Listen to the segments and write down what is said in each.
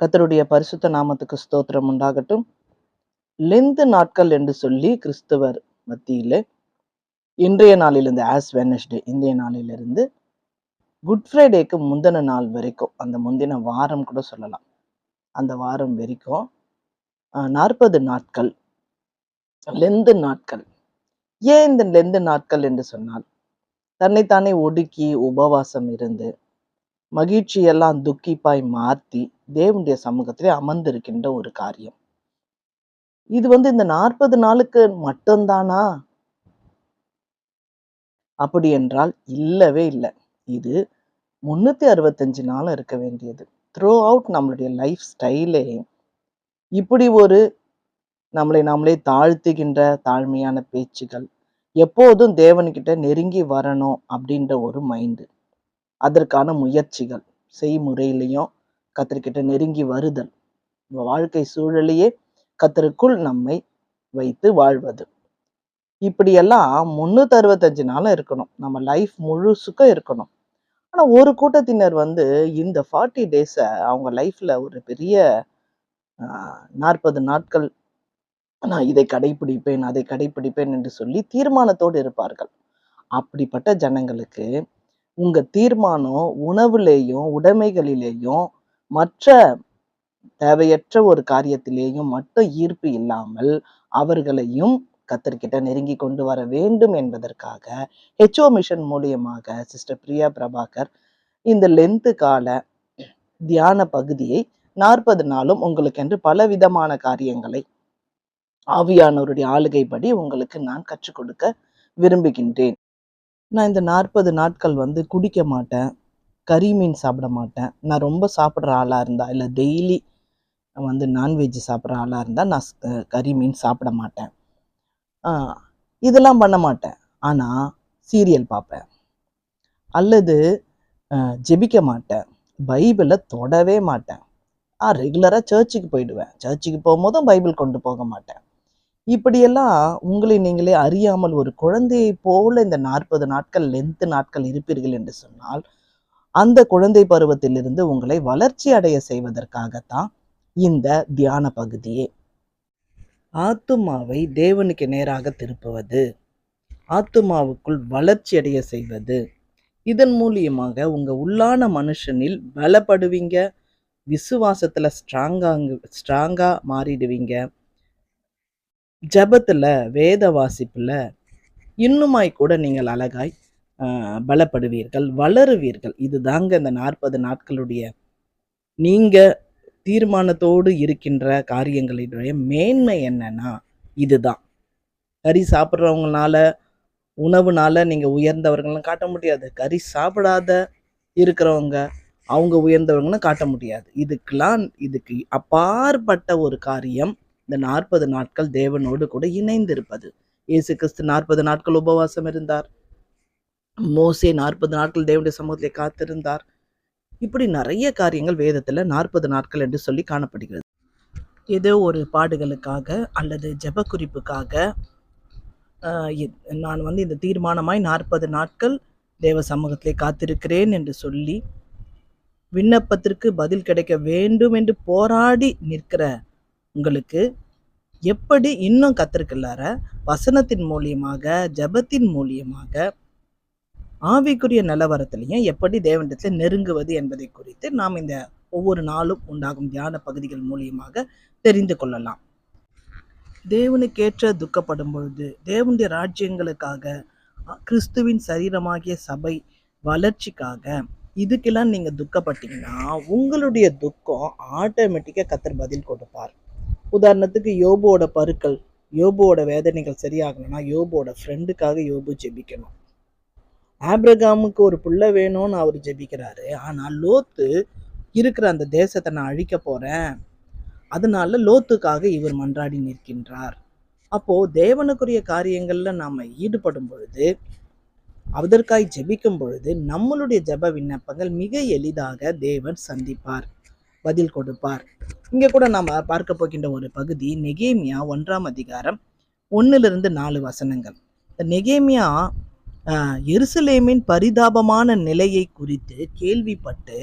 கத்தருடைய பரிசுத்த நாமத்துக்கு ஸ்தோத்திரம் உண்டாகட்டும். லெந்து நாட்கள் என்று சொல்லி கிறிஸ்துவர் மத்தியில் இன்றைய நாளிலிருந்து ஆஸ் வெனஸ்டே இந்திய நாளிலிருந்து குட் ஃப்ரைடேக்கு முந்தின நாள் வரைக்கும் அந்த முந்தின வாரம் கூட சொல்லலாம். அந்த வாரம் வரைக்கும் நாற்பது நாட்கள் லெந்து நாட்கள். ஏன் இந்த லெந்து நாட்கள் என்று சொன்னால் தன்னைத்தானே ஒடுக்கி உபவாசம் இருந்து மகிழ்ச்சியெல்லாம் துக்கிப்பாய் மாற்றி தேவனுடைய சமூகத்திலே அமர்ந்திருக்கின்ற ஒரு காரியம். இது வந்து இந்த நாற்பது நாளுக்கு மட்டும்தானா? அப்படி என்றால் இல்லவே இல்லை. இது முன்னூத்தி அறுபத்தஞ்சு நாளும் இருக்க வேண்டியது. த்ரூ அவுட் நம்மளுடைய லைஃப் ஸ்டைலே இப்படி ஒரு நம்மளை நாமளே தாழ்த்துகின்ற தாழ்மையான பேச்சுகள் எப்போதும் தேவன்கிட்ட நெருங்கி வரணும் அப்படின்ற ஒரு மைண்டு அதற்கான முயற்சிகள் செய்முறையிலையும் கத்தர்கிட்ட நெருங்கி வருதல். வாழ்க்கை சூழலையே கத்தருக்குள் நம்மை வைத்து வாழ்வது. இப்படியெல்லாம் முன்னூத்தி அறுபத்தஞ்சு நாளும் இருக்கணும். நம்ம லைஃப் முழுசுக்கும் இருக்கணும். ஆனா ஒரு கூட்டத்தினர் வந்து இந்த ஃபார்ட்டி டேஸை அவங்க லைஃப்ல ஒரு பெரிய நாற்பது நாட்கள் நான் இதை கடைபிடிப்பேன் அதை கடைபிடிப்பேன் என்று சொல்லி தீர்மானத்தோடு இருப்பார்கள். அப்படிப்பட்ட ஜனங்களுக்கு உங்க தீர்மானம் உணவுலேயும் உடைமைகளிலேயும் மற்ற தேவையற்ற ஒரு காரியத்திலேயும் மட்டும் ஈர்ப்பு இல்லாமல் அவர்களையும் கத்தர்கிட்ட நெருங்கி கொண்டு வர வேண்டும் என்பதற்காக ஹெச்ஓ மிஷன் மூலியமாக சிஸ்டர் பிரியா பிரபாகர் இந்த லென்த்து கால தியான பகுதியை நாற்பது நாளும் உங்களுக்கு என்று பல விதமான காரியங்களை ஆவியானோருடைய ஆளுகைப்படி உங்களுக்கு நான் கற்றுக் கொடுக்க விரும்புகின்றேன். நான் இந்த நாற்பது நாட்கள் வந்து குடிக்க மாட்டேன். கறி மீன் சாப்பிட மாட்டேன். நான் ரொம்ப சாப்பிட்ற ஆளாக இருந்தால் இல்லை டெய்லி வந்து நான்வெஜ் சாப்பிட்ற ஆளாக இருந்தால் நான் கறி மீன் சாப்பிட மாட்டேன். இதெல்லாம் பண்ண மாட்டேன். ஆனால் சீரியல் பார்ப்பேன். அல்லது ஜெபிக்க மாட்டேன். பைபிளை தொடவே மாட்டேன். ஆ ரெகுலராக சர்ச்சுக்கு போயிடுவேன். சர்ச்சுக்கு போகும்போதும் பைபிள் கொண்டு போக மாட்டேன். இப்படியெல்லாம் உங்களை நீங்களே அறியாமல் ஒரு குழந்தையை போல இந்த நாற்பது நாட்கள் லென்த்து நாட்கள் இருப்பீர்கள் என்று சொன்னால் அந்த குழந்தை பருவத்திலிருந்து உங்களை வளர்ச்சி அடைய செய்வதற்காகத்தான் இந்த தியான பகுதியே. ஆத்துமாவை தேவனுக்கு நேராக திருப்புவது ஆத்துமாவுக்குள் வளர்ச்சி அடைய செய்வது. இதன் மூலியமாக உங்கள் உள்ளான மனுஷனில் பலப்படுவீங்க விசுவாசத்தில் ஸ்ட்ராங்காங்க ஸ்ட்ராங்காக மாறிடுவீங்க. ஜபத்தில் வேத வாசிப்பில் இன்னுமாய் கூட நீங்கள் அழகாய் பலப்படுவீர்கள் வளருவீர்கள். இதுதாங்க இந்த நாற்பது நாட்களுடைய நீங்க தீர்மானத்தோடு இருக்கின்ற காரியங்களினுடைய மேன்மை என்னன்னா இதுதான். கறி சாப்பிட்றவங்கனால உணவுனால நீங்க உயர்ந்தவர்கள்லாம் காட்ட முடியாது. கறி சாப்பிடாத இருக்கிறவங்க அவங்க உயர்ந்தவங்கன்னு காட்ட முடியாது. இதுக்கெல்லாம் இதுக்கு அப்பாற்பட்ட ஒரு காரியம் இந்த நாற்பது நாட்கள் தேவனோடு கூட இணைந்திருப்பது. இயேசு கிறிஸ்து நாற்பது நாட்கள் உபவாசம் இருந்தார். மோசே நாற்பது நாட்கள் தேவனுடைய சமூகத்திலே காத்திருந்தார். இப்படி நிறைய காரியங்கள் வேதத்தில் நாற்பது நாட்கள் என்று சொல்லி காணப்படுகிறது. ஏதோ ஒரு பாடுகளுக்காக அல்லது ஜெப குறிப்புக்காக நான் வந்து இந்த தீர்மானமாய் நாற்பது நாட்கள் தேவ சமூகத்திலே காத்திருக்கிறேன் என்று சொல்லி விண்ணப்பத்திற்கு பதில் கிடைக்க வேண்டும் என்று போராடி நிற்கிற உங்களுக்கு எப்படி இன்னும் கத்திருக்கலார வசனத்தின் மூலியமாக ஜெபத்தின் மூலியமாக ஆவிக்குரிய நிலவரத்திலையும் எப்படி தேவனிடத்தில் நெருங்குவது என்பதை குறித்து நாம் இந்த ஒவ்வொரு நாளும் உண்டாகும் தியான பகுதிகள் மூலியமாக தெரிந்து கொள்ளலாம். தேவனுக்கேற்ற துக்கப்படும் பொழுது தேவனுடைய ராஜ்யங்களுக்காக கிறிஸ்துவின் சரீரமாகிய சபை வளர்ச்சிக்காக இதுக்கெல்லாம் நீங்கள் துக்கப்பட்டீங்கன்னா உங்களுடைய துக்கம் ஆட்டோமேட்டிக்காக கத்தர் பதில் கொடுப்பார். உதாரணத்துக்கு யோபோட பருக்கள் யோபோட வேதனைகள் சரியாகணும்னா யோபோட ஃப்ரெண்டுக்காக யோபு ஜெபிக்கணும். ஆப்ரகாமுக்கு ஒரு பிள்ளை வேணும்னு அவர் ஜெபிக்கிறாரு. ஆனால் லோத்து இருக்கிற அந்த தேசத்தை நான் அழிக்க போகிறேன் அதனால லோத்துக்காக இவர் மன்றாடி நிற்கின்றார். அப்போது தேவனுக்குரிய காரியங்களில் நாம் ஈடுபடும் பொழுது அதற்காய் ஜெபிக்கும் பொழுது நம்மளுடைய ஜெப விண்ணப்பங்கள் மிக எளிதாக தேவன் சந்திப்பார் பதில் கொடுப்பார். இங்கே கூட நாம் பார்க்க போகின்ற ஒரு பகுதி நெகேமியா ஒன்றாம் அதிகாரம் ஒன்றிலிருந்து நாலு வசனங்கள். இந்த நெகேமியா எருசலேமின் பரிதாபமான நிலையை குறித்து கேள்விப்பட்டு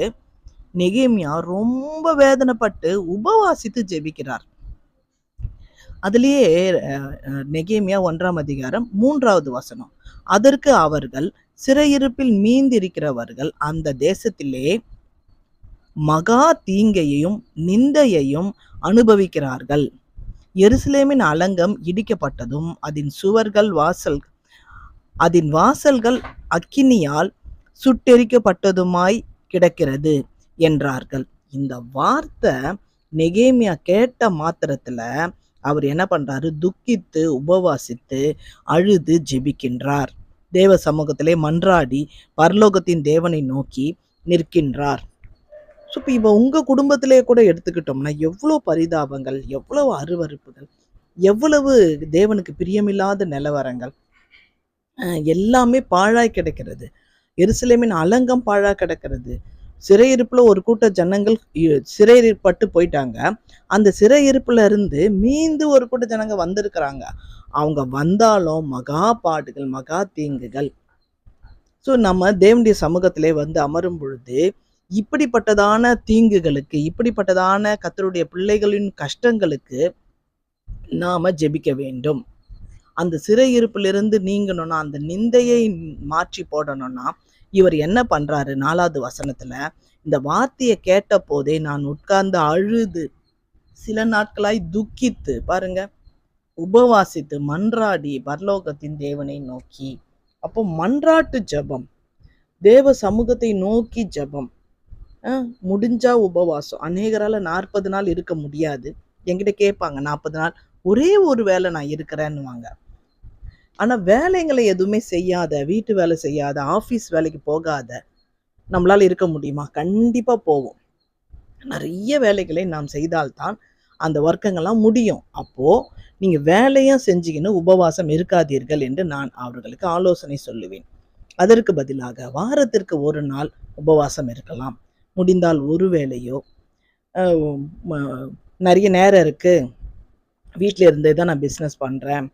நெகேமியா ரொம்ப வேதனைப்பட்டு உபவாசித்து ஜெபிக்கிறார். அதிலேயே நெகேமியா ஒன்றாம் அதிகாரம் மூன்றாவது வசனம். அதற்கு அவர்கள் சிறையிருப்பில் மீந்திருக்கிறவர்கள் அந்த தேசத்திலே மகா தீங்கையையும் நிந்தையையும் அனுபவிக்கிறார்கள். எருசலேமின் அலங்கம் இடிக்கப்பட்டதும் அதன் சுவர்கள் வாசல் அதன் வாசல்கள் அக்கினியால் சுட்டெரிக்கப்பட்டதுமாய் கிடக்கிறது என்றார்கள். இந்த வார்த்தை நெகேமியா கேட்ட மாத்திரத்துல அவர் என்ன பண்றாரு? துக்கித்து உபவாசித்து அழுது ஜெபிக்கின்றார். தேவ சமூகத்திலே மன்றாடி பரலோகத்தின் தேவனை நோக்கி நிற்கின்றார். ஸோ இப்போ இப்போ உங்கள் குடும்பத்திலே கூட எடுத்துக்கிட்டோம்னா எவ்வளோ பரிதாபங்கள் எவ்வளவு அருவருப்புகள் எவ்வளவு தேவனுக்கு பிரியமில்லாத நிலவரங்கள் எல்லாமே பாழாய் கிடக்கிறது. எருசலேமின் அலங்கம் பாழாக கிடக்கிறது. சிறையிருப்பில் ஒரு கூட்ட ஜனங்கள் இ- சிறையிருப்பட்டு போயிட்டாங்க. அந்த சிறையிருப்பில் இருந்து மீந்து ஒரு கூட்ட ஜனங்க வந்திருக்கிறாங்க. அவங்க வந்தாலும் மகா பாடுகள் மகா தீங்குகள். ஸோ நம்ம தேவனுடைய சமூகத்திலே வந்து அமரும் பொழுது இப்படிப்பட்டதான தீங்குகளுக்கு இப்படிப்பட்டதான கத்தருடைய பிள்ளைகளின் கஷ்டங்களுக்கு நாம ஜெபிக்க வேண்டும். அந்த சிறையிருப்பிலிருந்து நீங்கணும்னா அந்த நிந்தையை மாற்றி போடணும்னா இவர் என்ன பண்றாரு நாலாவது வசனத்துல? இந்த வார்த்தையை கேட்ட போதே நான் உட்கார்ந்து அழுது சில நாட்களாய் துக்கித்து பாருங்க உபவாசித்து மன்றாடி பரலோகத்தின் தேவனை நோக்கி. அப்போ மன்றாட்டு ஜெபம் தேவ சமூகத்தை நோக்கி ஜெபம். முடிஞ்சா உபவாசம். அநேகரால நாற்பது நாள் இருக்க முடியாது. என்கிட்ட கேட்பாங்க நாற்பது நாள். ஒரே ஒரு வேலை நான் இருக்கிறேன்னுவாங்க. ஆனால் வேலைங்களை எதுவுமே செய்யாத வீட்டு வேலை செய்யாத ஆஃபீஸ் வேலைக்கு போகாத நம்மளால் இருக்க முடியுமா? கண்டிப்பாக போவோம். நிறைய வேலைகளை நாம் செய்தால்தான் அந்த வர்க்கங்கள்லாம் முடியும். அப்போது நீங்கள் வேலையும் செஞ்சிக்கின்னு உபவாசம் இருக்காதீர்கள் என்று நான் அவர்களுக்கு ஆலோசனை சொல்லுவேன். அதற்கு பதிலாக வாரத்திற்கு ஒரு நாள் உபவாசம் இருக்கலாம். முடிந்தால் ஒரு வேலையோ நிறைய நேரம் இருக்குது வீட்டில் இருந்தே தான் நான் பிஸ்னஸ் பண்ணுறேன்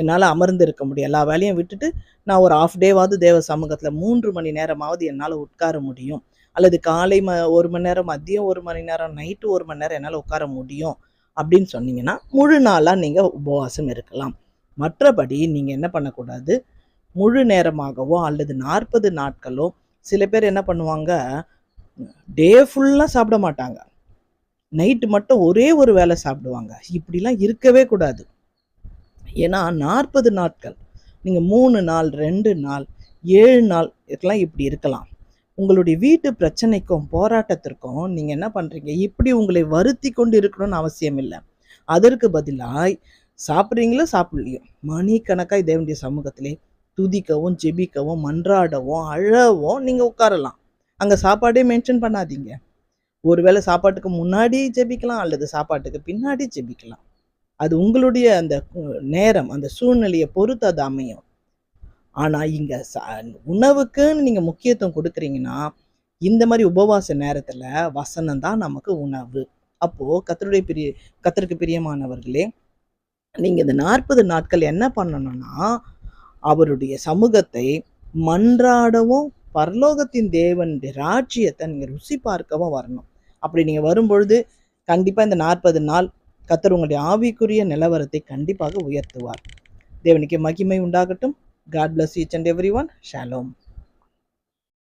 என்னால் அமர்ந்து இருக்க முடியும். எல்லா வேலையும் விட்டுட்டு நான் ஒரு ஆஃப் டேவாவது தேவ சமூகத்தில் மூன்று மணி நேரமாவது என்னால் உட்கார முடியும். அல்லது காலை ம ஒரு மணி நேரம் மதியம் ஒரு மணி நேரம் நைட்டு ஒரு மணி நேரம் என்னால் உட்கார முடியும் அப்படின்னு சொன்னீங்கன்னா முழு நாளாக நீங்கள் உபவாசம் இருக்கலாம். மற்றபடி நீங்கள் என்ன பண்ணக்கூடாது? முழு நேரமாகவோ அல்லது நாற்பது நாட்களோ சில பேர் என்ன பண்ணுவாங்க? டே ஃபுல்லாக சாப்பிட மாட்டாங்க. நைட்டு மட்டும் ஒரே ஒரு வேளை சாப்பிடுவாங்க. இப்படிலாம் இருக்கவே கூடாது. ஏன்னா நாற்பது நாட்கள் நீங்கள் மூணு நாள் ரெண்டு நாள் ஏழு நாள் இதெல்லாம் இப்படி இருக்கலாம். உங்களுடைய வீட்டு பிரச்சனைக்கும் போராட்டத்திற்கும் நீங்கள் என்ன பண்ணுறீங்க இப்படி உங்களை வருத்தி கொண்டு இருக்கணும்னு அவசியம் இல்லை. அதற்கு பதிலாய் சாப்பிட்றீங்களோ சாப்பிட்லையோ மணிக்கணக்காய் தேவனுடைய சமூகத்திலே துதிக்கவும் ஜெபிக்கவும் மன்றாடவும் அழவும் நீங்கள் உட்காரலாம். அங்கே சாப்பாடே மென்ஷன் பண்ணாதீங்க. ஒருவேளை சாப்பாட்டுக்கு முன்னாடி ஜெபிக்கலாம் அல்லது சாப்பாட்டுக்கு பின்னாடி ஜெபிக்கலாம். அது உங்களுடைய அந்த நேரம் அந்த சூழ்நிலையை பொறுத்து அது அமையும். ஆனால் இங்கே ச- உணவுக்குன்னு நீங்கள் முக்கியத்துவம் கொடுக்குறீங்கன்னா இந்த மாதிரி உபவாச நேரத்தில் வசனம் தான் நமக்கு உணவு. அப்போது கத்தருடைய பிரிய கத்தருக்கு பிரியமானவர்களே நீங்கள் இந்த நாற்பது நாட்கள் என்ன பண்ணணும்னா அவருடைய சமூகத்தை மன்றாடவும் பரலோகத்தின் தேவன் ராஜ்யத்தை நீங்கள் ருசி பார்க்கவும் வரணும். அப்படி நீங்கள் வரும்பொழுது கண்டிப்பாக இந்த நாற்பது நாள் கத்தர் உங்களுடைய ஆவிக்குரிய நிலவரத்தை கண்டிப்பாக உயர்த்துவார். தேவனுக்கு மகிமை உண்டாகட்டும். God bless each and every one shalom